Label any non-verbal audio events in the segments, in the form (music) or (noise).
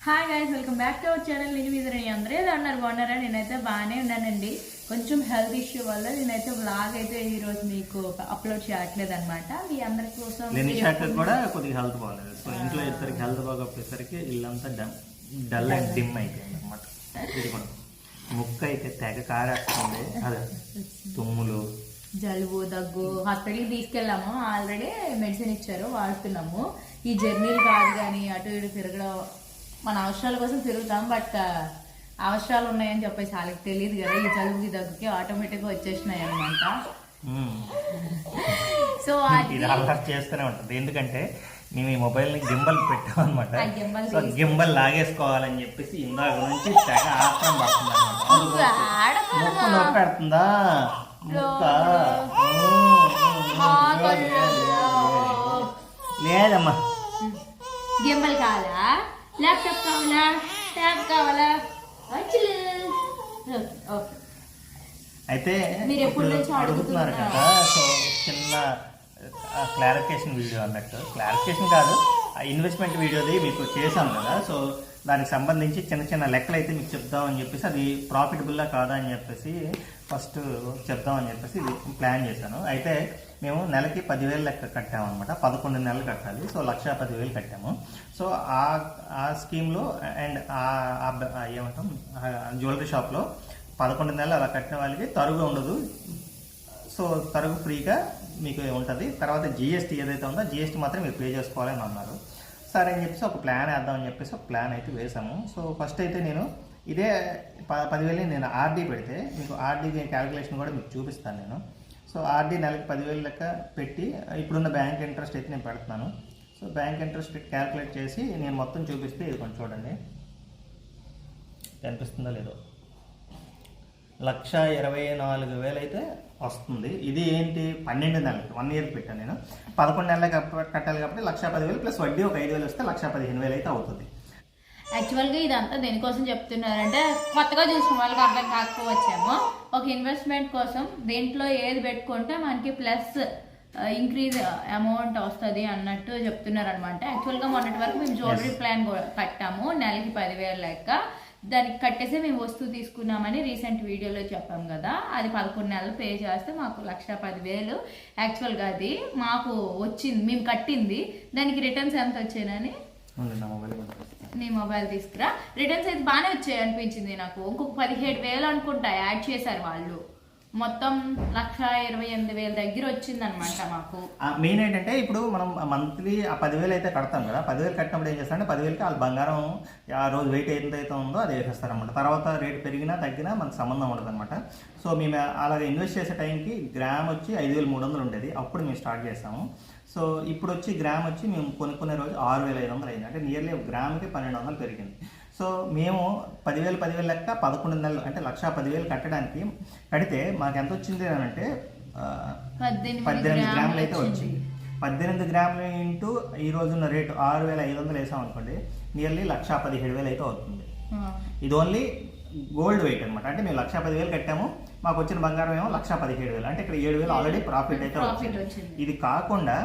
Hi guys welcome back to our channel నేను మీద అందరూ ఎలా ఉన్నారు? బాగున్నారా? నేనైతే బాగానే ఉన్నానండి. కొంచెం హెల్త్ ఇష్యూ వల్ల నేనైతే వ్లాగ్ అయితే ఈ రోజు మీకు అప్లోడ్ చేయట్లేదు అనమాట మీ అందరి కోసం లెనిషాక్ కూడా కొద్దిగా హెల్త్ బాగాలేదు సో ఇంట్లో ఇద్దరికి హెల్త్ బాగోపోయేసరికి ఇల్లంతా డమ్ డల్ అండ్ డిమ్ అయిపోయింది అనమాట ముక్క అయితే తెగ కారేస్తుంది. అదే తుమ్ములు. జలుబు దగ్గు. హాస్పిటల్కి తీసుకెళ్ళాము. ఆల్రెడీ మెడిసిన్ ఇచ్చారు. వాడుతున్నాము. ఈ జర్నీలు కాదు కానీ అటు ఇటు తిరగడం మన అవసరాల కోసం తిరుగుతాం బట్ అవసరాలు ఉన్నాయని చెప్పేసి వాళ్ళకి తెలియదు కదా. ఈ జలుబుకి దగ్గుకి ఆటోమేటిక్గా వచ్చేసినాయి అనమాట. సో ఇది అలవాటు చేస్తూనే ఉంటుంది. ఎందుకంటే మేము ఈ మొబైల్ని గింబల్ పెట్టాం అనమాట సో గింబల్ లాగేసుకోవాలని చెప్పేసి ఇందాక నుంచి తెగ ఆత్రం పడుతుంది అనమాట ముక్కు లేదమ్మా. గింబల్ కావాలా ల్యాప్టాప్ కావాలా ట్యాబ్ కావాలా. ఓకే. అయితే మీరు ఎప్పుడు నుంచి అడుగుతున్నారు? కదా సో చిన్న క్లారిఫికేషన్ వీడియో అన్నట్టు క్లారిఫికేషన్ కాదు ఇన్వెస్ట్మెంట్ వీడియోది మీకు చేశాను కదా సో దానికి సంబంధించి చిన్న చిన్న లెక్కలు అయితే మీకు చెప్దామని చెప్పేసి అది ప్రాఫిటబుల్లా కాదా అని చెప్పేసి ఫస్ట్ చెప్దామని చెప్పేసి ప్లాన్ చేశాను అయితే మేము నెలకి పదివేలు లెక్క కట్టామన్నమాట. పదకొండు నెలలు కట్టాలి. సో లక్ష పదివేలు కట్టాము. సో ఆ ఆ స్కీమ్లో అండ్ ఆ- ఏమంటాం జ్యువెలరీ షాప్లో పదకొండు నెలలు అలా కట్టిన వాళ్ళకి తరుగు ఉండదు. సో తరుగు ఫ్రీగా మీకు ఉంటుంది. తర్వాత జిఎస్టీ ఏదైతే ఉందో జిఎస్టీ మాత్రం మీరు పే చేసుకోవాలని అన్నారు. సరే అని చెప్పేసి ఒక ప్లాన్ వేద్దామని చెప్పేసి ఒక ప్లాన్ అయితే వేసాము సో ఫస్ట్ అయితే నేను ఇదే ప పదివేలు నేను ఆర్డీ పెడితే మీకు ఆర్డీ క్యాలిక్యులేషన్ కూడా మీకు చూపిస్తాను నేను. సో ఆర్డీ నెలకి పదివేలు లెక్క పెట్టి ఇప్పుడున్న బ్యాంక్ ఇంట్రెస్ట్ అయితే నేను పెడుతున్నాను. సో బ్యాంక్ ఇంట్రెస్ట్ క్యాలిక్యులేట్ చేసి నేను మొత్తం చూపిస్తే ఇది కొంచెం చూడండి. కనిపిస్తుందో లేదో. లక్ష ఇరవై నాలుగు వేలు అయితే వస్తుంది. ఇది ఏంటి? పన్నెండు నెలలకి వన్ ఇయర్ పెట్టాను నేను. పదకొండు నెలలకి కట్టాలి కాబట్టి లక్ష పదివేలు ప్లస్ వడ్డీ ఒక ఐదు వేలు వస్తే లక్ష పదిహేను వేలు అయితే అవుతుంది. యాక్చువల్గా ఇదంతా దేనికోసం చెప్తున్నారంటే కొత్తగా చూసిన వాళ్ళకి అర్థం కాకపోవచ్చేమో. ఒక ఇన్వెస్ట్మెంట్ కోసం దేంట్లో ఏది పెట్టుకుంటే మనకి ప్లస్ ఇంక్రీజ్ అమౌంట్ వస్తుంది అన్నట్టు చెప్తున్నారు అనమాట యాక్చువల్గా మొన్నటి వరకు మేము జ్యువెలరీ ప్లాన్ కట్టాము. నెలకి పదివేలు లెక్క. దానికి కట్టేసి మేము వస్తువు తీసుకున్నామని రీసెంట్ వీడియోలో చెప్పాం కదా. అది పదకొండు నెలలు పే చేస్తే మాకు లక్ష పదివేలు. యాక్చువల్గా అది మాకు వచ్చింది. మేము కట్టింది. దానికి రిటర్న్స్ ఎంత వచ్చాయని? ఉంది మొబైల్ నీ మొబైల్ తీసుకురా. రిటర్న్స్ అయితే బాగానే వచ్చాయి అనిపించింది నాకు. ఇంకొక పదిహేడు వేలు అనుకుంటా యాడ్ చేశారు వాళ్ళు. మొత్తం లక్ష ఇరవై ఎనిమిది వేల దగ్గర వచ్చింది అనమాట మాకు మెయిన్ ఏంటంటే ఇప్పుడు మనం మంత్లీ ఆ పదివేలు అయితే కడతాం కదా. పదివేలు కట్టినప్పుడు ఏం చేస్తారంటే పదివేలకి వాళ్ళు బంగారం ఆ రోజు వెయిట్ ఏదైతే ఉందో అది వేసేస్తారనమాట తర్వాత రేట్ పెరిగినా తగ్గినా మనకు సంబంధం ఉండదు అనమాట సో మేము అలాగే ఇన్వెస్ట్ చేసే టైంకి గ్రామ్ వచ్చి ఐదు వేల మూడు వందలు ఉండేది. అప్పుడు మేము స్టార్ట్ చేసాము. సో ఇప్పుడు వచ్చి గ్రామ్ వచ్చి మేము కొనుక్కునే రోజు ఆరు వేల ఐదు వందలు అయింది అంటే నియర్లీ గ్రామ్కి పన్నెండు వందలు పెరిగింది. సో మేము పదివేలు పదివేలు లెక్క పదకొండు నెలలు అంటే లక్ష పదివేలు కట్టడానికి కడితే మాకు ఎంత వచ్చింది అని అంటే పద్దెనిమిది గ్రాములు అయితే వచ్చింది. పద్దెనిమిది గ్రాములు ఇంటూ ఈ రోజున్న రేటు ఆరు వేల ఐదు వందలు వేసాం అనుకోండి నియర్లీ లక్ష పదిహేడు వేలు అయితే అవుతుంది ఇది ఓన్లీ గోల్డ్ వెయిట్ అనమాట అంటే మేము లక్ష పదివేలు కట్టాము మాకు వచ్చిన బంగారం ఏమో లక్ష పదిహేడు వేలు. అంటే ఇక్కడ ఏడు వేలు ఆల్రెడీ ప్రాఫిట్ అయితే వచ్చింది. ఇది కాకుండా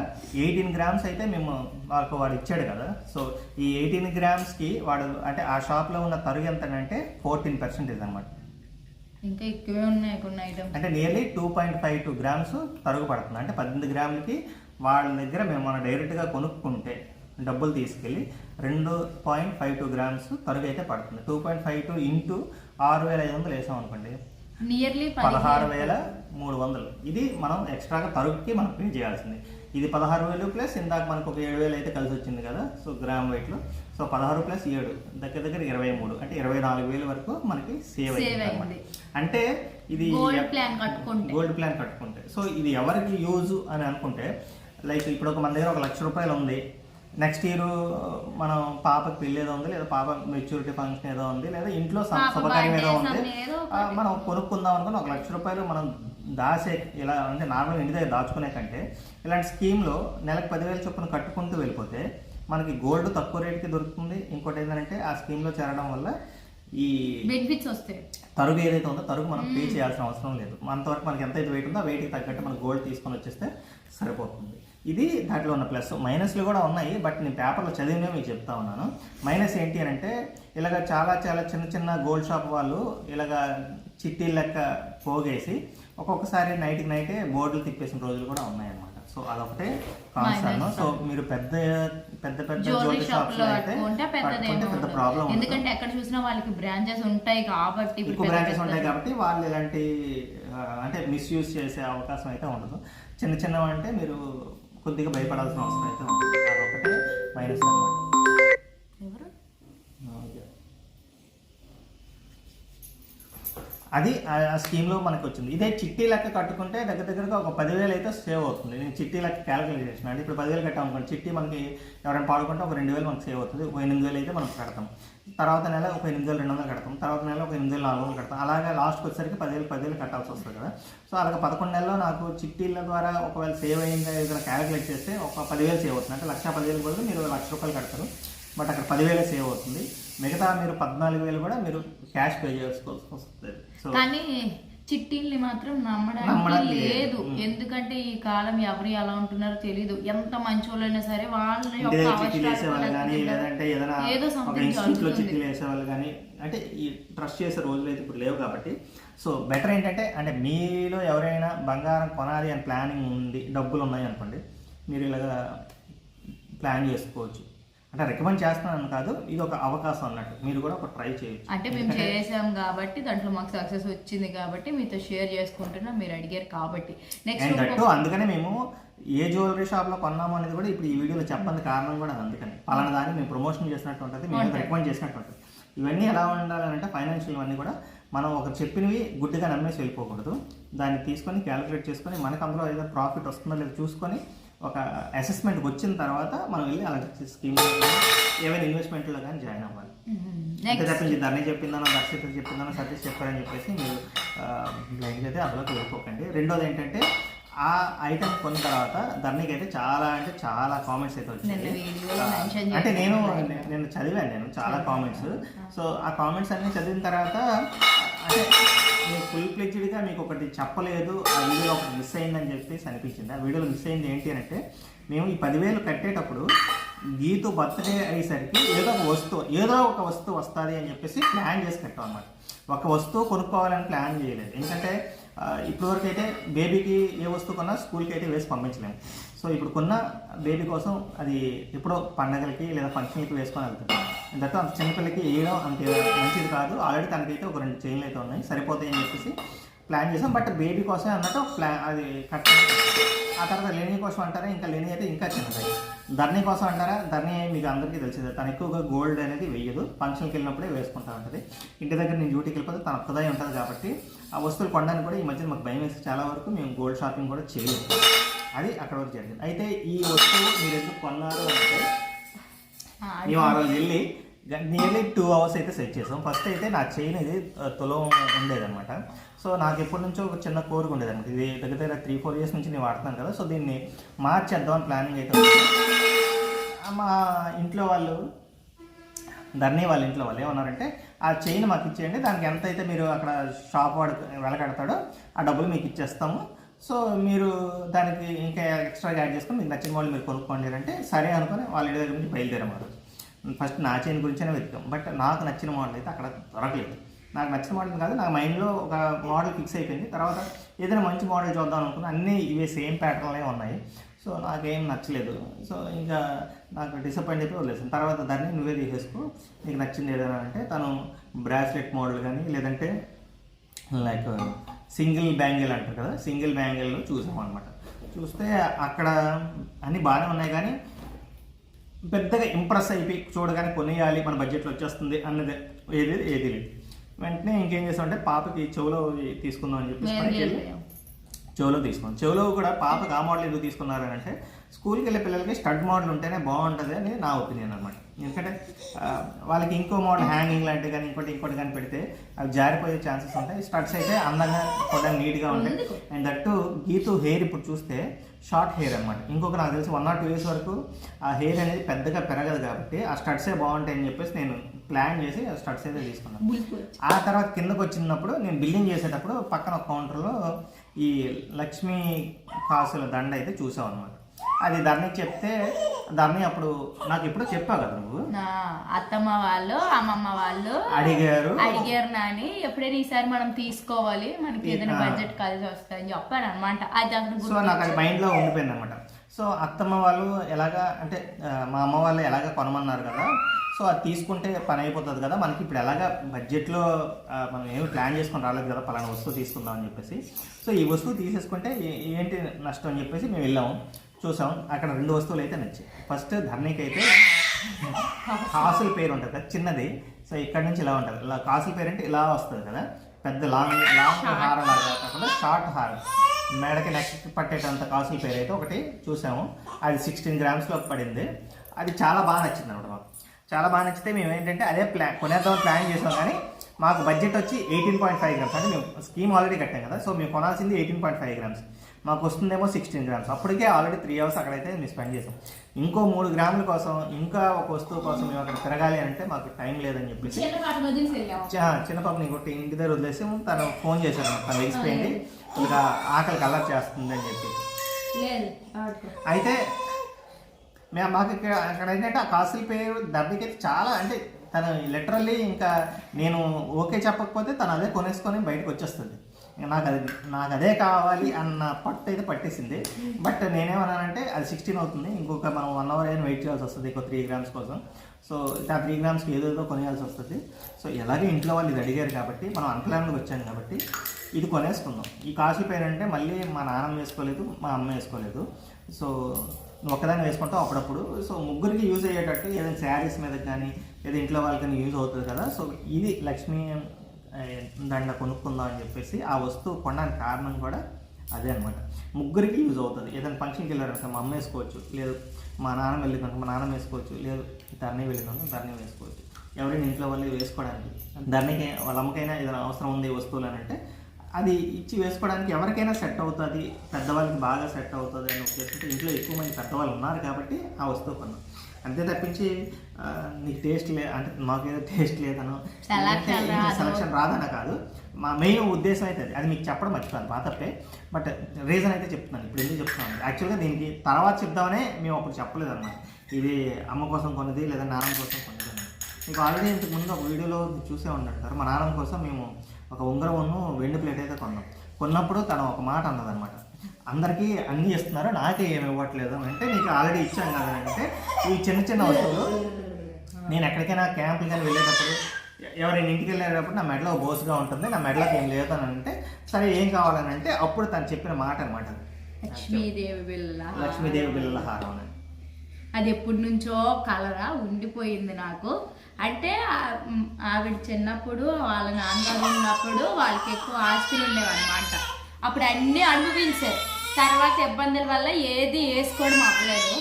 ఎయిటీన్ గ్రామ్స్ అయితే మేము మాకు వాడు ఇచ్చాడు కదా. సో ఈ ఎయిటీన్ గ్రామ్స్కి వాడు అంటే ఆ షాప్లో ఉన్న తరుగు ఎంత అంటే ఫోర్టీన్ పర్సెంటేజ్ అనమాట ఇంకా ఎక్కువే ఉన్నాయి కొన్ని ఐటమ్స్. అంటే nearly two point five two grams తరుగు పడుతుంది. అంటే పద్దెనిమిది గ్రాములకి వాళ్ళ దగ్గర మేము మనం డైరెక్ట్గా కొనుక్కుంటే డబ్బులు తీసుకెళ్ళి రెండు పాయింట్ ఫైవ్ టూ గ్రామ్స్ తరుగు అయితే పడుతుంది. Two point five two into ఆరు వేల ఐదు వందలు వేసాం అనుకోండి నియర్లీ పదహారు వేల మూడు వందలు. ఇది మనం ఎక్స్ట్రాగా తరుగుకి మనం పే చేయాల్సింది. ఇది పదహారు వేలు ప్లస్ ఇందాక మనకు ఒక ఏడు వేలు అయితే కలిసి వచ్చింది కదా సో గ్రామ్ వెయిట్లో సో పదహారు ప్లస్ ఏడు దగ్గర దగ్గర ఇరవై మూడు అంటే ఇరవై నాలుగు వేలు వరకు మనకి సేవ్ అయింది. అంటే ఇది గోల్డ్ ప్లాన్ కట్టుకుంటే. గోల్డ్ ప్లాన్ కట్టుకుంటే. సో ఇది ఎవరికి యూజ్ అని అనుకుంటే లైక్ ఇప్పుడు ఒక మన దగ్గర ఒక లక్ష రూపాయలు ఉంది నెక్స్ట్ ఇయర్ మనం పాపకి పెళ్ళి ఏదో ఉంది లేదా పాప మెచ్యూరిటీ ఫంక్షన్ ఏదో ఉంది లేదా ఇంట్లో శుభకార్యం ఏదో ఉంది మనం కొనుక్కుందాం అనుకుని ఒక లక్ష రూపాయలు మనం దాసే ఇలా అంటే నార్మల్ ఇంటి దగ్గర దాచుకునే కంటే ఇలాంటి స్కీమ్లో నెలకు పదివేలు చొప్పున కట్టుకుంటూ వెళ్ళిపోతే మనకి గోల్డ్ తక్కువ రేట్కి దొరుకుతుంది. ఇంకోటి ఏంటంటే ఆ స్కీమ్లో చేరడం వల్ల ఈ బెనిఫిట్స్ వస్తాయి. తరుగు ఏదైతే ఉందో తరుగు మనం పే చేయాల్సిన అవసరం లేదు. అంతవరకు మనకి ఎంత అయితే వెయిట్ ఉందో ఆ వెయిట్కి తగ్గట్టు మనం గోల్డ్ తీసుకొని వచ్చేస్తే సరిపోతుంది. ఇది దాంట్లో ఉన్న ప్లస్. మైనస్లు కూడా ఉన్నాయి బట్ నేను పేపర్లో చదివినే మీకు చెప్తా ఉన్నాను. మైనస్ ఏంటి అని అంటే ఇలాగ చాలా చాలా చిన్న చిన్న గోల్డ్ షాప్ వాళ్ళు ఇలాగ చిట్టీ లెక్క పోగేసి ఒక్కొక్కసారి నైట్కి నైటే బోర్డులు తిప్పేసిన రోజులు కూడా ఉన్నాయన్నమాట. సో అదొకటే కాన్సర్న్. సో మీరు పెద్ద పెద్ద పెద్ద జ్యువెలరీ షాప్లో పెద్ద ఉండదు. ప్రాబ్లం ఎందుకంటే ఎక్కడ చూసినా వాళ్ళకి బ్రాంచెస్ ఉంటాయి కాబట్టి ఎక్కువ పెద్ద బ్రాంచెస్ పెద్ద- ఉంటాయి కాబట్టి వాళ్ళు ఇలాంటి అంటే మిస్యూజ్ చేసే అవకాశం అయితే ఉండదు. చిన్న చిన్నవి అంటే మీరు కొద్దిగా భయపడాల్సిన అవసరం అయితే ఉంది అదొకటే మైనస్ అనమాట. ఎవరు? అది ఆ స్కీమ్లో మనకు వచ్చింది ఇదే చిట్టీ లెక్క కట్టుకుంటే దగ్గర దగ్గరగా ఒక పదివేలు అయితే సేవ్ అవుతుంది. నేను చిట్టీ లెక్క క్యాలిక్యులేట్ చేసిన. అంటే ఇప్పుడు పదివేలు కట్టాం అనుకోండి. చిట్టి మనకి ఎవరైనా పాడుకుంటే ఒక రెండు వేలు మనకు సేవ్ అవుతుంది. ఒక ఎనిమిది వేలు అయితే మనం కడతాం. తర్వాత నెల ఒక ఎనిమిది వేలు రెండు వందలు కడతాం. తర్వాత నెల ఒక ఎనిమిది వేలు నాలుగు వందలు కడతాం. అలాగే లాస్ట్కి వచ్చేసరికి పదివేలు పదివేలు కట్టాల్సి వస్తుంది కదా. సో అలాగే పదకొండు నెలల్లో నాకు చిట్టీల ద్వారా ఒకవేళ సేవ్ అయిందా ఏదైనా క్యాలిక్యులేట్ చేస్తే ఒక పదివేలు సేవ్ అవుతుంది. అంటే లక్ష పదివేలు బదులు మీరు లక్ష రూపాయలు కడతారు. బట్ అక్కడ పదివేలే సేవ్ అవుతుంది. మిగతా మీరు పద్నాలుగు వేలు కూడా మీరు క్యాష్ పే చేసుకోవాల్సి వస్తుంది. సో కానీ చిట్టీల్ని మాత్రం నమ్మడానికి లేదు. ఎందుకంటే ఈ కాలం ఎవరు ఎలా ఉంటున్నారో తెలియదు ఎంత మంచి వాళ్ళైనా సరే వాళ్ళ ఏదో చిట్టీలు వేసేవాళ్ళు కానీ అంటే ఈ ట్రస్ట్ చేసే రోజులు అయితే ఇప్పుడు లేవు కాబట్టి. సో బెటర్ ఏంటంటే అంటే మీలో ఎవరైనా బంగారం కొనాలి అని ప్లానింగ్ ఉంది డబ్బులు ఉన్నాయి అనుకోండి మీరు ఇలాగా ప్లాన్ చేసుకోవచ్చు. అంటే రికమెండ్ చేస్తున్నాను కాదు ఇది ఒక అవకాశం అన్నట్టు. మీరు కూడా ఒక ట్రై చేయొచ్చు. అంటే మేము చేసాం కాబట్టి దాంట్లో మాకు సక్సెస్ వచ్చింది కాబట్టి మీతో షేర్ చేసుకుంటున్నాం మీరు అడిగారు కాబట్టి. నెక్స్ట్ అందుకనే మేము ఏ జ్యువెలరీ షాప్లో కొన్నాము అనేది కూడా ఇప్పుడు ఈ వీడియోలో చెప్పని కారణం కూడా అందుకని. పలానా దాన్ని మేము ప్రమోషన్ చేసినట్టు ఉంటుంది మేము. రికమెండ్ చేసినట్టు ఉంటుంది. ఇవన్నీ ఎలా ఉండాలంటే ఫైనాన్షియల్ అన్నీ కూడా మనం ఒక చెప్పినవి గుడ్డిగా నమ్మేసి వెళ్ళిపోకూడదు. దాన్ని తీసుకొని క్యాలిక్యులేట్ చేసుకొని మనకు అందులో ఏదో ప్రాఫిట్ వస్తుందో లేదో చూసుకొని ఒక అసెస్మెంట్ వచ్చిన తర్వాత మనం వెళ్ళి అలాంటి స్కీమ్ ఏమైనా ఇన్వెస్ట్మెంట్లో కానీ జాయిన్ అవ్వాలి. నెక్స్ట్ తప్పించి ధరణి చెప్పిందనో దర్శిత చెప్పిందనో సతీష్ చెప్పారని చెప్పేసి మీరు బ్లైండ్ అయితే అందులోకి వెళ్ళిపోకండి. రెండోది ఏంటంటే ఆ ఐటమ్ కొన్న తర్వాత ధరణికి అయితే చాలా అంటే చాలా కామెంట్స్ అయితే మెన్షన్ అంటే నేను. నేను చదివాను నేను చాలా కామెంట్స్ సో ఆ కామెంట్స్ అన్ని చదివిన తర్వాత అంటే నేను ఫుల్ ఫ్లెడ్జ్డ్గా మీకు ఒకటి చెప్పలేదు ఆ వీడియోలో ఒకటి మిస్ అయిందని చెప్పేసి అనిపించింది. ఆ వీడియోలో మిస్ అయింది ఏంటి అంటే మేము ఈ పదివేలు కట్టేటప్పుడు గీతు బర్త్డే అయ్యేసరికి ఏదో ఒక వస్తువు ఏదో ఒక వస్తువు వస్తుంది అని చెప్పేసి ప్లాన్ చేసి కట్టాం అనమాట ఒక వస్తువు కొనుక్కోవాలని ప్లాన్ చేయలేదు. ఎందుకంటే ఇప్పటివరకు అయితే బేబీకి ఏ వస్తువు కొన్నా స్కూల్కి అయితే వేసి పంపించలేము. సో ఇప్పుడు కొన్న బేబీ కోసం అది ఎప్పుడో పండగలకి లేదా ఫంక్షన్లకి వేసుకొని వెళ్తుంది దట్టు అంత చిన్నపిల్లకి వేయడం అంత మంచిది కాదు. ఆల్రెడీ తనకైతే ఒక రెండు చైన్లు అయితే ఉన్నాయి. సరిపోతాయి అని చెప్పేసి ప్లాన్ చేసాం. బట్ బేబీ కోసమే అన్నట్టు ప్లాన్ అది కట్ ఆ తర్వాత లేని కోసం అంటారా? ఇంకా లేని అయితే ఇంకా చిన్నది. ధర్నీ కోసం అంటారా? ధర్నీ మీకు అందరికీ తెలిసిందే. తను ఎక్కువగా గోల్డ్ అనేది వేయదు. ఫంక్షన్కి వెళ్ళినప్పుడే వేసుకుంటా ఉంటుంది. ఇంటి దగ్గర నేను డ్యూటీకి వెళ్ళిపోతే తన ఒక్కదాయి ఉంటుంది కాబట్టి ఆ వస్తువులు కొనడానికి కూడా ఈ మధ్య మాకు భయం వేసి చాలా వరకు మేము గోల్డ్ షాపింగ్ కూడా చేయలేదు. అది అక్కడ వరకు జరిగింది. అయితే ఈ వస్తువు మీరు ఎందుకు కొన్నారు అంటే మేము ఆ రోజు వెళ్ళి నియర్లీ టూ అవర్స్ అయితే సెట్ చేసాం. ఫస్ట్ అయితే నా చైన్ ఇది తులం ఉండేదన్నమాట. సో నాకు ఎప్పటి నుంచో ఒక చిన్న కోరిక ఉండేదన్నమాట. ఇది దగ్గర దగ్గర త్రీ ఫోర్ ఇయర్స్ నుంచి నేను వాడుతున్నాను కదా సో దీన్ని మార్చేద్దామని ప్లానింగ్ అయితే మా ఇంట్లో వాళ్ళు ధర్ని వాళ్ళ ఇంట్లో వాళ్ళు ఏమన్నారంటే ఆ చైన్ మాకు ఇచ్చేయండి దానికి ఎంత అయితే మీరు అక్కడ షాప్ వాడు వెలకడతాడో ఆ డబ్బులు మీకు ఇచ్చేస్తాము. సో మీరు దానికి ఇంకా ఎక్స్ట్రా యాడ్ చేసుకొని మీకు నచ్చిన వాళ్ళు మీరు కొనుక్కోండి అంటే సరే అనుకుని వాళ్ళ ఇంటి దగ్గర నుంచి బయలుదేరాం ఆ రోజు ఫస్ట్ నా చైన్ గురించే వెతికాం బట్ నాకు నచ్చిన మోడల్ అయితే అక్కడ దొరకలేదు. నాకు నచ్చిన మోడల్ కాదు నా మైండ్లో ఒక మోడల్ ఫిక్స్ అయిపోయింది. తర్వాత ఏదైనా మంచి మోడల్ చూద్దాం అనుకున్నా అన్నీ ఇవే సేమ్ ప్యాటర్న్లే ఉన్నాయి. సో నాకేం నచ్చలేదు. సో ఇంకా నాకు డిసప్పాయింట్ అయిపోయి వదిలేసాను తర్వాత దాన్ని నువ్వే తీసేసుకో నీకు నచ్చింది ఏదైనా అంటే తను బ్రాస్లెట్ మోడల్ కానీ లేదంటే లైక్ సింగిల్ బ్యాంగిల్ అంటారు కదా సింగిల్ బ్యాంగిల్ చూసాం అనమాట చూస్తే అక్కడ అన్నీ బాగానే ఉన్నాయి కానీ పెద్దగా ఇంప్రెస్ అయిపోయి చూడగానే కొనేయాలి మన బడ్జెట్లో వచ్చేస్తుంది అన్నది ఏది ఏది లేదు. వెంటనే ఇంకేం చేసామంటే పాపకి చెవులో తీసుకుందాం అని వెళ్ళి వెళ్ళాం. చెవులో తీసుకున్నాం. చెవులో కూడా పాపకి ఆ మోడల్ ఎందుకు తీసుకున్నారని అంటే స్కూల్కి వెళ్ళే పిల్లలకి స్టడ్ మోడల్ ఉంటేనే బాగుంటుంది అని నా ఒపీనియన్ అనమాట ఎందుకంటే వాళ్ళకి ఇంకో మోడల్ హ్యాంగింగ్ లాంటివి కానీ ఇంకోటి ఇంకోటి కానీ పెడితే అవి జారిపోయే ఛాన్సెస్ ఉంటాయి. స్టడ్స్ అయితే అందంగా కూడా నీట్గా ఉంటాయి. అండ్ దట్టు గీతు హెయిర్ ఇప్పుడు చూస్తే షార్ట్ హెయిర్ అనమాట ఇంకొక నాకు తెలిసి వన్ ఆర్ టూ ఇయర్స్ వరకు ఆ హెయిర్ అనేది పెద్దగా పెరగదు కాబట్టి ఆ స్టడ్సే బాగుంటాయని చెప్పేసి నేను ప్లాన్ చేసి ఆ స్టడ్స్ అయితే తీసుకున్నాను. ఆ తర్వాత కిందకు వచ్చినప్పుడు నేను బిల్డింగ్ చేసేటప్పుడు పక్కన ఒక కౌంటర్లో ఈ లక్ష్మీ కాసుల దండ అయితే చూసావు అనమాట అది ధరణికి చెప్తే ధరణి అప్పుడు నాకు ఎప్పుడో చెప్పావు కదా నువ్వు? నా అత్తమ్మ వాళ్ళు అమ్మమ్మ వాళ్ళు అడిగారు. అడిగారు నాని ఎప్పుడైనా ఈసారి మనం తీసుకోవాలి మనకి ఏదైనా. బడ్జెట్ కలిసి వస్తుందని చెప్పాను అనమాట అది అక్కడ సో నాకు అది మైండ్లో ఉండిపోయింది అనమాట సో అత్తమ్మ వాళ్ళు ఎలాగా అంటే మా అమ్మ వాళ్ళు ఎలాగ కొనమన్నారు కదా సో అది తీసుకుంటే పని అయిపోతుంది కదా మనకి ఇప్పుడు ఎలాగా బడ్జెట్లో మనం ఏమి ప్లాన్ చేసుకొని రాలేదు కదా పలానా వస్తువు తీసుకుందాం అని చెప్పేసి. సో ఈ వస్తువు తీసేసుకుంటే ఏంటి నష్టం అని చెప్పేసి మేము వెళ్ళాము. చూసాం. అక్కడ రెండు వస్తువులు అయితే నచ్చాయి. ఫస్ట్ ధర్నీకి అయితే (laughs) కాసుల పేరు ఉంటుంది కదా చిన్నది. సో ఇక్కడ నుంచి ఇలా ఉంటుంది. ఇలా కాసుల పేరు అంటే ఇలా వస్తుంది కదా. పెద్ద లాంగ్ లాంగ్ హారం లాగా కాకుండా షార్ట్ హారం. మేడకి నెక్ పట్టేటంత కాసుల పేరు అయితే ఒకటి చూసాము. అది సిక్స్టీన్ గ్రామ్స్లో పడింది. అది చాలా బాగా నచ్చింది అనమాట మాకు. చాలా బాగా నచ్చితే మేము ఏంటంటే అదే ప్లాన్ కొనేద్దామని ప్లాన్ చేసాం కానీ మాకు బడ్జెట్ వచ్చి ఎయిటీన్ పాయింట్ ఫైవ్ గ్రామ్స్ అంటే మేము స్కీమ్ ఆల్రెడీ కట్టాం కదా. సో మేము కొనాల్సింది ఎయిటీన్ పాయింట్ ఫైవ్ గ్రామ్స్ మాకు వస్తుందేమో సిక్స్టీన్ గ్రామ్స్ అప్పటికే ఆల్రెడీ త్రీ అవర్స్ అక్కడైతే మేము స్పెండ్ చేసాం. ఇంకో మూడు గ్రాముల కోసం ఇంకా ఒక వస్తువు కోసం మేము అక్కడ తిరగాలి అంటే మాకు టైం లేదని చెప్పేసి చిన్న పాపని ఇంకోటి ఇంటి దగ్గర వదిలేసి తను ఫోన్ చేశారు తను వేసిపోయింది కొద్దిగా ఆకలి కలర్ చేస్తుంది అని చెప్పి. అయితే మేము మాకు ఇక్కడ అక్కడ ఏంటంటే ఆ కాసుల పేరు దెబ్బకి చాలా అంటే తను లిటరల్లీ ఇంకా నేను ఓకే చెప్పకపోతే తను అదే కొనేసుకొని బయటకు వచ్చేస్తుంది. ఇంకా నాకు అది నాకు అదే కావాలి అన్న పట్టు అయితే పట్టేసింది. బట్ నేనేమన్నానంటే అది సిక్స్టీన్ అవుతుంది. ఇంకొక మనం వన్ అవర్ అయినా వెయిట్ చేయాల్సి వస్తుంది ఇంకో త్రీ గ్రామ్స్ కోసం. సో ఆ త్రీ గ్రామ్స్కి ఏదేదో కొనేయాల్సి వస్తుంది. సో ఎలాగే ఇంట్లో వాళ్ళు ఇది అడిగారు కాబట్టి మనం అన్ప్లాన్గా వచ్చాం కాబట్టి ఇది కొనేసుకుందాం. ఈ కాసుల పేరు అంటే మళ్ళీ మా నాన్నమ్మ వేసుకోలేదు మా అమ్మ వేసుకోలేదు. సో నువ్వు ఒక్కదాన్ని వేసుకుంటావు అప్పుడప్పుడు. సో ముగ్గురికి యూజ్ అయ్యేటట్టు ఏదైనా శారీస్ మీద కానీ లేదా ఇంట్లో వాళ్ళకని యూజ్ అవుతుంది కదా. సో ఇది లక్ష్మీ దాంట్లో కొనుక్కుందాం అని చెప్పేసి ఆ వస్తువు కొనడానికి కారణం కూడా అదే అనమాట ముగ్గురికి యూజ్ అవుతుంది. ఏదైనా ఫంక్షన్కి వెళ్ళారనుకో మా అమ్మ వేసుకోవచ్చు. లేదు మా నాన్న వెళ్ళిందనుకో మా నాన్న వేసుకోవచ్చు. లేదు ధరణి వెళ్ళిందనుకో ధరణి వేసుకోవచ్చు. ఎవరైనా ఇంట్లో వాళ్ళు వేసుకోవడానికి ధరణికి వాళ్ళ అమ్మకైనా ఏదైనా అవసరం ఉంది ఈ వస్తువులు అని అంటే అది ఇచ్చి వేసుకోవడానికి ఎవరికైనా సెట్ అవుతుంది. పెద్దవాళ్ళకి బాగా సెట్ అవుతుంది అని ఉద్దేశంతో ఇంట్లో ఎక్కువ మంది పెద్దవాళ్ళు ఉన్నారు కాబట్టి ఆ వస్తువు కొన్నాం. అంతే తప్పించి నీకు టేస్ట్ లే అంటే మాకేదో టేస్ట్ లేదనో. సెలక్షన్ రాదన కాదు. మా మెయిన్ ఉద్దేశం అయితే అది అది మీకు చెప్పడం మర్చిపోయాను మా తప్పే. బట్ రీజన్ అయితే చెప్తున్నాను ఇప్పుడు ఎందుకు చెప్తున్నాను? యాక్చువల్గా దీనికి తర్వాత చెప్దామనే మేము అప్పుడు చెప్పలేదు అనమాట ఇది అమ్మ కోసం కొన్నది లేదా నాన్నమ్మ కోసం కొన్నది మీకు ఆల్రెడీ ఇంతకు ముందు ఒక వీడియోలో చూసే ఉండంటారు మా నాన్నమ్మ కోసం మేము ఒక ఉంగరమును వెండి ప్లేట్ అయితే కొన్నాం. కొన్నప్పుడు తను ఒక మాట అన్నదన్నమాట. అందరికీ అన్నీ ఇస్తున్నారు నాకే ఏమి ఇవ్వట్లేదు అంటే నీకు ఆల్రెడీ ఇచ్చాం కదా అని అంటే ఈ చిన్న చిన్న వస్తువులు నేను ఎక్కడికైనా క్యాంపులు కానీ వెళ్ళేటప్పుడు ఎవరైనా ఇంటికి వెళ్ళేటప్పుడు నా మెడలో బోసుగా ఉంటుంది. నా మెడలోకి ఏం లేదు అని అంటే సరే ఏం కావాలని అంటే అప్పుడు తను చెప్పిన మాట అనమాట లక్ష్మీదేవి బిల్ల లక్ష్మీదేవి బిల్లల హారం అని. అది ఎప్పటి నుంచో కలరా ఉండిపోయింది నాకు. అంటే ఆవిడ చిన్నప్పుడు వాళ్ళ నాన్నగారు ఉన్నప్పుడు వాళ్ళకి ఎక్కువ ఆస్తులు ఉండేవి అనమాట అప్పుడు అన్నీ అనుభవించారు తర్వాత ఇబ్బందుల వల్ల ఏది వేసుకోవడం అవ్వలేదు.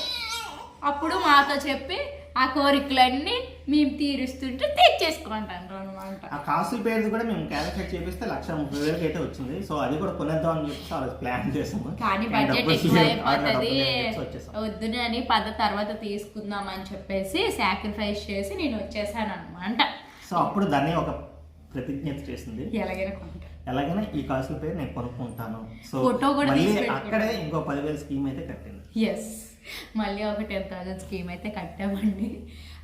అప్పుడు మాతో చెప్పి ఆ కోరికలన్నీ మేము తీరుస్తుంటే తెచ్చేసుకుంటాను అనమాట ఆ కాసుల పేరుది కూడా మేము క్యాలిక్యులేట్ చేపిస్తే లక్ష ముప్పై వేలకి అయితే వచ్చింది. సో అది కూడా కొనేద్దాం అని చెప్పేసి ఆ రోజు ప్లాన్ చేసాము. కానీ బడ్జెట్ ఎక్కువ (laughs) అయిపోతుంది. వద్దుని అని పద తర్వాత తీసుకుందాం అని చెప్పేసి సాక్రిఫైస్ చేసి నేను వచ్చేసాను అనమాట సో అప్పుడు దాన్ని ఒక ప్రతిజ్ఞ చేసింది. ఎలాగైనా ఎలాగైనా ఈ కాసుల పేరు నేను కొనుక్కుంటాను. సో ఫోటో కూడా మళ్ళీ. అక్కడే ఇంకో పదివేల స్కీమ్ అయితే కట్టింది. ఎస్ మళ్ళీ ఒక టెన్ థౌసండ్ స్కీమ్ అయితే కట్టామండి.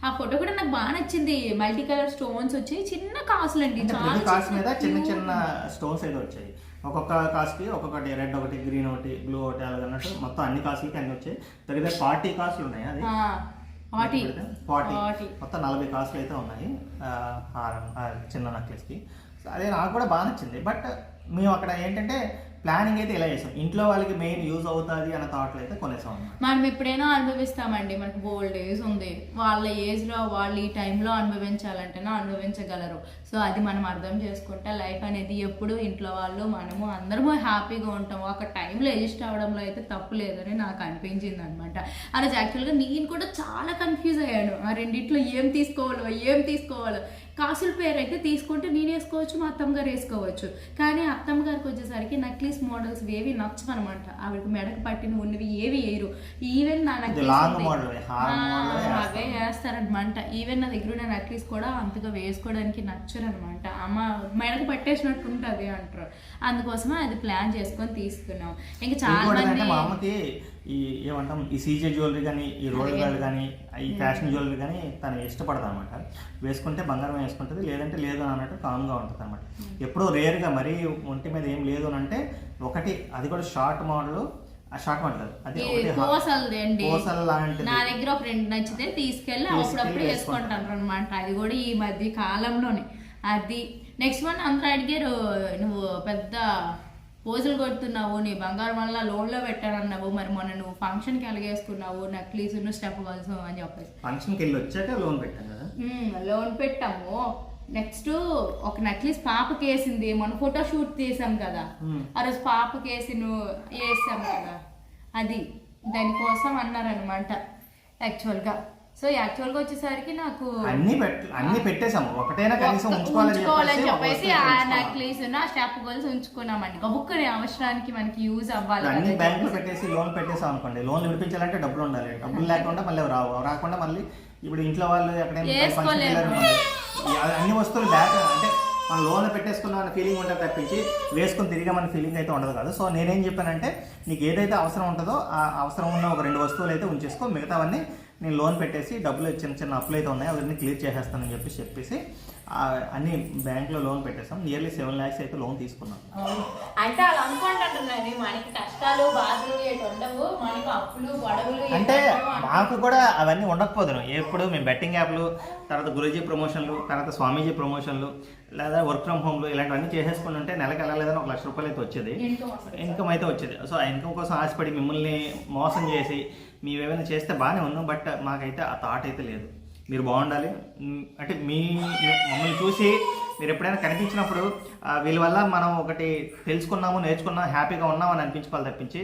ఆ ఫోటో కూడా నాకు బాగా నచ్చింది. మల్టీ కలర్ స్టోన్స్ వచ్చి చిన్న కాసులు అండి. మీద చిన్న. చిన్న స్టోన్స్ అయితే వచ్చాయి. ఒక్కొక్క కాస్ట్కి ఒక్కొక్కటి రెడ్ ఒకటి గ్రీన్ ఒకటి బ్లూ ఒకటి అలాగ అన్నట్టు మొత్తం అన్ని కాస్ట్లకి అన్ని వచ్చాయి. దగ్గర ఫార్టీ కాస్ట్లు ఉన్నాయి అది. ఫార్టీ. వాటి. మొత్తం నలభై కాస్ట్లు అయితే ఉన్నాయి. హారం చిన్న నెక్లెస్కి అదే నాకు కూడా బాగా నచ్చింది. బట్ మేము అక్కడ ఏంటంటే ప్లానింగ్ అయితే ఇలా చేసాం. ఇంట్లో వాళ్ళకి మెయిన్ యూజ్ అవుతుంది అన్న థాట్లో అయితే కొనేసాం మనం ఎప్పుడైనా అనుభవిస్తామండి మనకు బోల్డ్ ఏజ్ ఉంది. వాళ్ళ ఏజ్లో వాళ్ళు ఈ టైంలో అనుభవించాలంటేనే అనుభవించగలరు. సో అది మనం అర్థం చేసుకుంటే లైఫ్ అనేది ఎప్పుడు ఇంట్లో వాళ్ళు మనము అందరము హ్యాపీగా ఉంటాం ఒక టైంలో ఎజిస్ట్ అవడంలో అయితే తప్పు లేదని నాకు అనిపించింది అనమాట ఆ రోజు యాక్చువల్గా నేను కూడా చాలా కన్ఫ్యూజ్ అయ్యాను. ఆ రెండిట్లో ఏం తీసుకోవాలో ఏం తీసుకోవాలో. కాసుల పేరు అయితే తీసుకుంటే నేను వేసుకోవచ్చు మా అత్తమ్మ గారు వేసుకోవచ్చు. కానీ అత్తమ్మ గారికి వచ్చేసరికి నక్లీస్ మోడల్స్ ఏవి నచ్చవన్నమాట. ఆవిడకి మెడకు పట్టిన ఉన్నవి ఏవి వేయరు. ఈవెన్ నా అవే వేస్తారనమాట ఈవెన్ నా దగ్గర ఉన్న నక్లీస్ కూడా అంతగా వేసుకోవడానికి నచ్చరు అనమాట అమ్మ మెడకు పట్టేసినట్టు ఉంటుంది అంటారు. అందుకోసమే అది ప్లాన్ చేసుకొని తీసుకున్నాం. ఇంకా చాలా మంది మా అమ్మకి ఈ ఏమంటాం ఈ సీజే జ్యువెలరీ కానీ ఈ రోల్ గార్డ్ కానీ ఈ ఫ్యాషన్ జ్యువెలరీ కానీ తను ఇష్టపడదు అనమాట వేసుకుంటే బంగారం వేసుకుంటుంది లేదంటే లేదు అని అన్నట్టు కామ్గా ఉంటుంది అనమాట ఎప్పుడో రేర్గా మరీ ఒంటి మీద ఏం లేదు అని అంటే ఒకటి అది కూడా షార్ట్ మోడల్ ఆ షార్ట్ మోడల్. అది నా దగ్గర ఒక రెండు నచ్చితే తీసుకెళ్ళి తీసుకెళ్ళి అప్పుడప్పుడు వేసుకుంటాను అనమాట అది కూడా ఈ మధ్య కాలంలోనే. అది నెక్స్ట్ వన్ అందరూ అడిగారు నువ్వు పెద్ద పోజులు కొడుతున్నావు నీ బంగారం వల్ల లోన్లో పెట్టానన్నావు మరి మొన్న నువ్వు ఫంక్షన్కి ఎలాగేసుకున్నావు నక్లీస్ స్టెప్ గల్స్ అని చెప్పేసి. ఫంక్షన్కి వెళ్ళి వచ్చాక లోన్ పెట్టాం కదా? మ్మ్, లోన్ పెట్టాము. నెక్స్ట్ ఒక నక్లీస్ పాపకి వేసింది మన ఫోటో షూట్ తీసాం కదా. ఆ రోజు పాపకి వేసి నువ్వు వేసాం కదా. అది దానికోసం అన్నారనమాట యాక్చువల్గా. సో యాక్చువల్గా వచ్చేసరికి నాకు అన్ని అన్ని పెట్టేసాము ఒకటైనా కనీసం ఉంచుకోవాలని చెప్పేసి ఉంచుకోవాలి. నక్లీస్ ఆ స్టెప్ గోల్స్ ఉంచుకున్నామండి. గబుక్కుని అవసరానికి మనకి యూజ్ అవ్వాలి అన్ని బ్యాంకులో పెట్టేసి లోన్ పెట్టేసాం అనుకోండి. లోన్ విడిపించాలంటే డబ్బులు ఉండాలి. డబ్బులు (laughs) లేకుండా మళ్ళీ రావు. రాకుండా మళ్ళీ ఇప్పుడు ఇంట్లో వాళ్ళు ఎక్కడైనా అన్ని వస్తువులు బ్యాక్ అంటే మనం లోన్ పెట్టేసుకున్నాం అనే ఫీలింగ్ ఉంటుంది తప్పించి వేసుకుని తిరిగామని ఫీలింగ్ అయితే ఉండదు కాదు. సో నేనేం చెప్పానంటే నీకు ఏదైతే అవసరం ఉంటుందో ఆ అవసరం ఉన్న ఒక రెండు వస్తువులు అయితే ఉంచేసుకో. మిగతావన్నీ నేను లోన్ పెట్టేసి డబ్బులు చిన్న చిన్న అప్పులు అయితే ఉన్నాయి అవన్నీ క్లియర్ చేసేస్తానని చెప్పేసి చెప్పేసి అన్ని బ్యాంక్లో లోన్ పెట్టేసాం నియర్లీ సెవెన్ ల్యాక్స్ అయితే లోన్ తీసుకున్నాం. అంటే అలా అనుకుంటుంటున్నాను మనకి కష్టాలు బాధలు ఉండవు మనకి అప్పులు గొడవలు అంటే. మాకు కూడా అవన్నీ ఉండకపోదును ఎప్పుడు మేము బెట్టింగ్ యాప్లు తర్వాత గురూజీ ప్రమోషన్లు తర్వాత స్వామీజీ ప్రమోషన్లు లేదా వర్క్ ఫ్రమ్ హోమ్లు ఇలాంటివన్నీ చేసేసుకుని ఉంటే నెలకు వెళ్ళలేదని ఒక లక్ష రూపాయలు అయితే వచ్చేది. ఇన్కమ్ అయితే వచ్చేది సో ఆ ఇన్కమ్ కోసం ఆశపడి మిమ్మల్ని మోసం చేసి మీరు ఏమైనా చేస్తే బాగానే ఉన్నాం బట్ మాకైతే ఆ థాట్ అయితే లేదు. మీరు బాగుండాలి. అంటే మీ మమ్మల్ని చూసి మీరు ఎప్పుడైనా కనిపించినప్పుడు వీళ్ళ వల్ల మనం ఒకటి తెలుసుకున్నాము నేర్చుకున్నాం హ్యాపీగా ఉన్నాం అని అనిపించుకోవాలి తప్పించి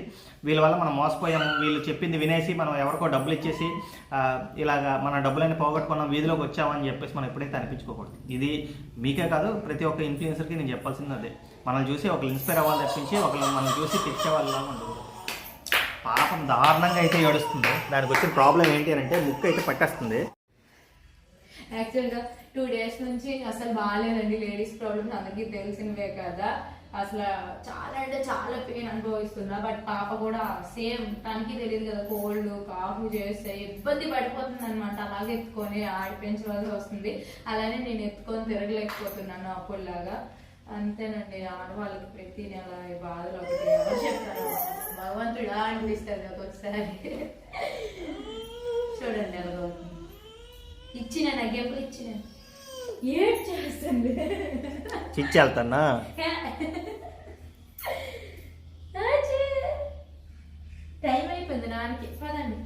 వీళ్ళ వల్ల మనం మోసపోయాము వీళ్ళు చెప్పింది వినేసి మనం ఎవరికో డబ్బులు ఇచ్చేసి ఇలాగ ఇలాగా మన డబ్బులన్నీ పోగొట్టుకున్నాం వీధిలోకి వచ్చామని చెప్పేసి మనం ఎప్పుడైతే అనిపించుకోకూడదు. ఇది మీకే కాదు ప్రతి ఒక్క ఇన్ఫ్లుయెన్సర్కి నేను చెప్పాల్సింది అదే. మనల్ని చూసి ఒకళ్ళు ఇన్స్పైర్ అవ్వాలి తప్పించి ఒకళ్ళు మనం చూసి తెచ్చే వాళ్ళ ఉండదు పాపం దారుణంగా అయితే ఏడుస్తుంది. దానికి వచ్చిన ప్రాబ్లం ఏంటి అని అంటే ముక్కు అయితే పట్టేస్తుంది. యాక్చువల్గా టూ డేస్ నుంచి అసలు బాగాలేదండి లేడీస్ ప్రాబ్లమ్స్ అందరికీ తెలిసినవే కదా. అసలు చాలా అంటే చాలా పెయిన్ అనుభవిస్తున్నా బట్ పాప కూడా సేమ్ తనకి తెలియదు కదా కోల్డ్ కాఫ్ చేస్తే ఇబ్బంది పడిపోతుంది అనమాట అలాగే ఎత్తుకొని ఆడిపించవలసి వస్తుంది. అలానే నేను ఎత్తుకొని తిరగలేకపోతున్నాను అప్పుడులాగా. అంతేనండి ఆడవాళ్ళకి ప్రతి నెల బాధలు ఒకటి ఎవరు చెప్తారు భగవంతుడా అనిపిస్తుంది ఒక్కొక్కసారి. చూడండి ఎలా అవుతుంది ఇచ్చిన నగ్గెప్పుడు ఇచ్చిన. ఏడ్ చేస్తుంది? చిచ్చి వెళ్తానా టైం అయిపోయింది నాన్నకి. పదండి.